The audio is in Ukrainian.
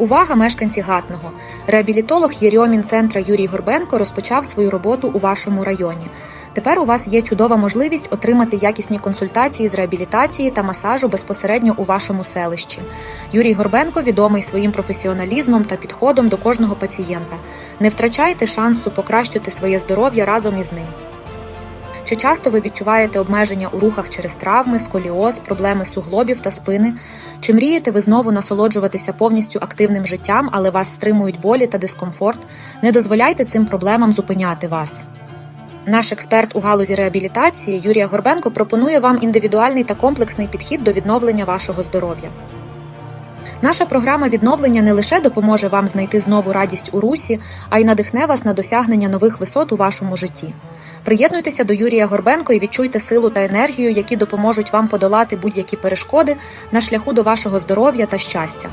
Увага, мешканці Гатного! Реабілітолог Єрьомін центра Юрій Горбенко розпочав свою роботу у вашому районі. Тепер у вас є чудова можливість отримати якісні консультації з реабілітації та масажу безпосередньо у вашому селищі. Юрій Горбенко відомий своїм професіоналізмом та підходом до кожного пацієнта. Не втрачайте шансу покращити своє здоров'я разом із ним. Чи часто ви відчуваєте обмеження у рухах через травми, сколіоз, проблеми суглобів та спини? Чи мрієте ви знову насолоджуватися повністю активним життям, але вас стримують болі та дискомфорт? Не дозволяйте цим проблемам зупиняти вас. Наш експерт у галузі реабілітації Юрія Горбенко пропонує вам індивідуальний та комплексний підхід до відновлення вашого здоров'я. Наша програма відновлення не лише допоможе вам знайти знову радість у русі, а й надихне вас на досягнення нових висот у вашому житті. Приєднуйтеся до Юрія Горбенко і відчуйте силу та енергію, які допоможуть вам подолати будь-які перешкоди на шляху до вашого здоров'я та щастя.